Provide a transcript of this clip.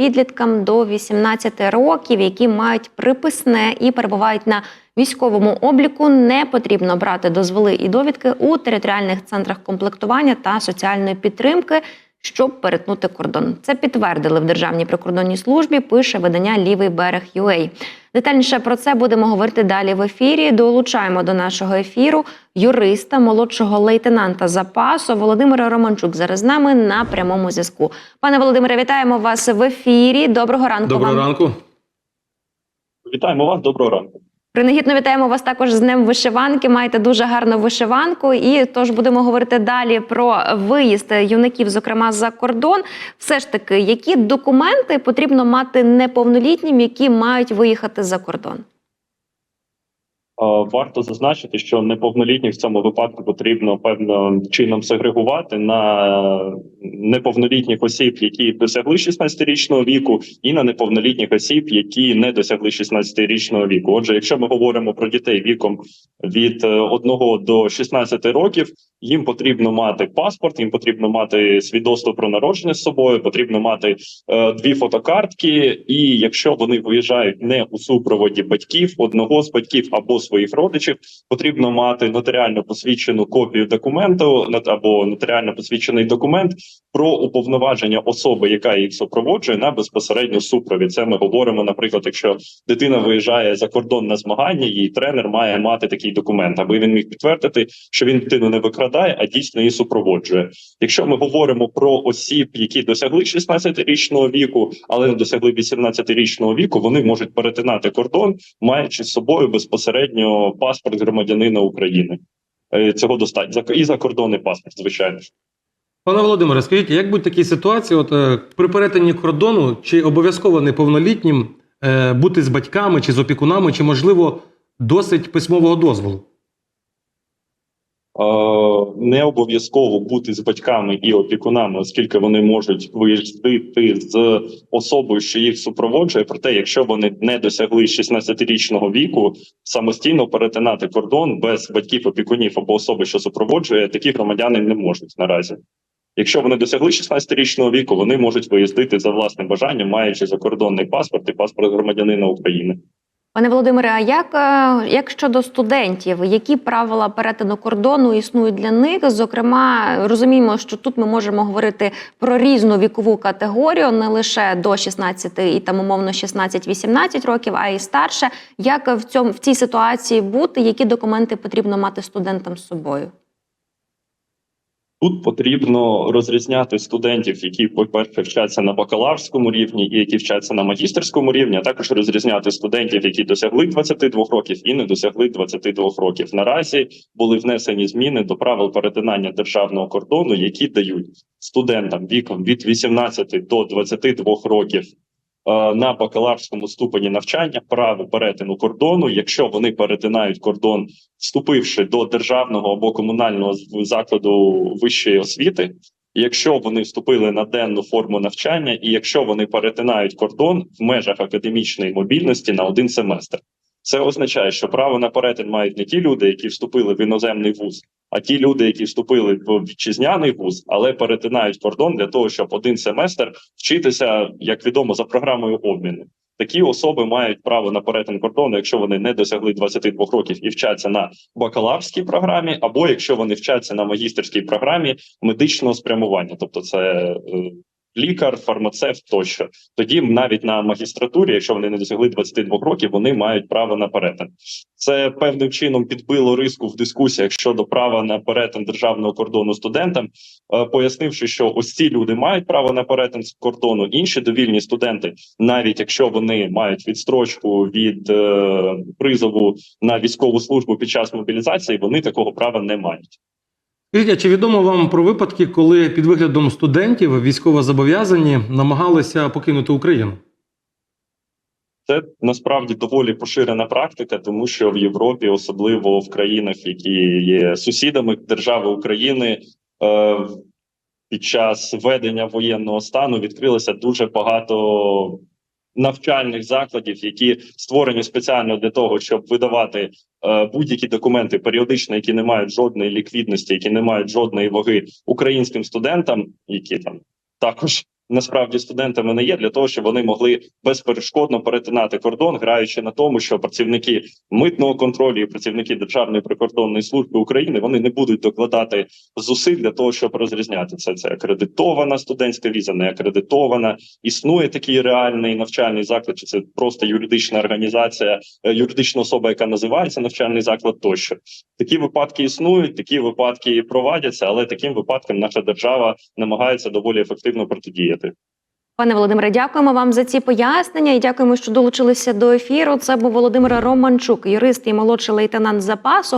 підліткам до 18 років, які мають приписне і перебувають на військовому обліку, не потрібно брати дозволи і довідки у територіальних центрах комплектування та соціальної підтримки, щоб перетнути кордон. Це підтвердили в Державній прикордонній службі. Пише видання Лівий берег UA. Детальніше про це будемо говорити далі в ефірі. Долучаємо до нашого ефіру юриста, молодшого лейтенанта запасу Володимира Романчук. Зараз з нами на прямому зв'язку. Пане Володимире, вітаємо вас в ефірі. Доброго ранку. Доброго вам. ранку. Вітаємо вас, доброго ранку. Принагідно вітаємо вас також з Днем вишиванки. Маєте дуже гарну вишиванку. І тож будемо говорити далі про виїзд юнаків, зокрема за кордон. Все ж таки, які документи потрібно мати неповнолітнім, які мають виїхати за кордон? Е, Варто зазначити, що неповнолітніх в цьому випадку потрібно певним чином сегрегувати на неповнолітніх осіб, які досягли 16-річного віку, і на неповнолітніх осіб, які не досягли 16-річного віку. Отже, якщо ми говоримо про дітей віком від 1 до 16 років, їм потрібно мати паспорт, їм потрібно мати свідоцтво про народження з собою, потрібно мати е, дві фотокартки. І якщо вони виїжджають не у супроводі батьків, одного з батьків або своїх родичів, потрібно мати нотаріально посвідчену копію документу або нотаріально посвідчений документ про уповноваження особи, яка їх супроводжує на безпосередньо супровід. Це ми говоримо, наприклад, якщо дитина виїжджає за кордон на змагання, її тренер має мати такий документ, аби він міг підтвердити, що він дитину не викрадає, а дійсно її супроводжує. Якщо ми говоримо про осіб, які досягли 16-річного віку, але не досягли 18-річного віку, вони можуть перетинати кордон, маючи з собою безпосередньо паспорт громадянина України. Е, Цього достатньо і закордонний паспорт, звичайно ж. Пане Володимире, скажіть, як будь такій ситуації, от е, при перетині кордону, чи обов'язково неповнолітнім е, бути з батьками чи з опікунами, чи можливо досить письмового дозволу? Е, не обов'язково бути з батьками і опікунами, оскільки вони можуть виїздити з особою, що їх супроводжує. Проте, якщо вони не досягли 16-річного віку, самостійно перетинати кордон без батьків, опікунів або особи, що супроводжує, такі громадяни не можуть наразі. Якщо вони досягли 16-річного віку, вони можуть виїздити за власним бажанням, маючи закордонний паспорт і паспорт громадянина України. Пане Володимире, а як, е, як щодо студентів, які правила перетину кордону існують для них? Зокрема, розуміємо, що тут ми можемо говорити про різну вікову категорію, не лише до 16 і там умовно 16-18 років, а й старше. Як в цьому в цій ситуації бути? Які документи потрібно мати студентам з собою? Тут потрібно розрізняти студентів, які по-перше вчаться на бакалаврському рівні і які вчаться на магістерському рівні, а також розрізняти студентів, які досягли 22 років і не досягли 22 років. Наразі були внесені зміни до правил перетинання державного кордону, які дають студентам віком від 18 до 22 років. Е, На бакалаврському ступені навчання право перетину кордону, якщо вони перетинають кордон вступивши до державного або комунального закладу вищої освіти, якщо вони вступили на денну форму навчання, і якщо вони перетинають кордон в межах академічної мобільності на один семестр. Це означає, що право на перетин мають не ті люди, які вступили в іноземний вуз, а ті люди, які вступили в вітчизняний вуз, але перетинають кордон для того, щоб один семестр вчитися, як відомо, за програмою обміну. Такі особи мають право на перетин кордону, якщо вони не досягли 22 років і вчаться на бакалаврській програмі, або якщо вони вчаться на магістерській програмі медичного спрямування, тобто це е, лікар, фармацевт тощо. Тоді навіть на магістратурі, якщо вони не досягли 22 років, вони мають право на перетин. Це певним чином підбило риску в дискусіях щодо права на перетин державного кордону студентам, е, пояснивши, що ось ці люди мають право на перетин з кордону, інші довільні студенти, навіть якщо вони мають відстрочку від е, призову на військову службу під час мобілізації, вони такого права не мають. Скажіть, чи відомо вам про випадки, коли під виглядом студентів військовозобов'язані намагалися покинути Україну? Це насправді доволі поширена практика, тому що в Європі, особливо в країнах, які є сусідами держави України, е, під час введення воєнного стану відкрилося дуже багато навчальних закладів, які створені спеціально для того, щоб видавати е, будь-які документи періодично, які не мають жодної ліквідності, які не мають жодної ваги українським студентам, які там також насправді студентами не є для того, щоб вони могли безперешкодно перетинати кордон, граючи на тому, що працівники митного контролю і працівники Державної прикордонної служби України вони не будуть докладати зусиль для того, щоб розрізняти це. Це акредитована студентська віза, не акредитована. Існує такий реальний навчальний заклад, чи це просто юридична організація, е, юридична особа, яка називається навчальний заклад тощо. Такі випадки існують, такі випадки провадяться, але таким випадкам наша держава намагається доволі ефективно протидіяти. Пане Володимире, дякуємо вам за ці пояснення і дякуємо, що долучилися до ефіру. Це був Володимир Романчук, юрист і молодший лейтенант запасу.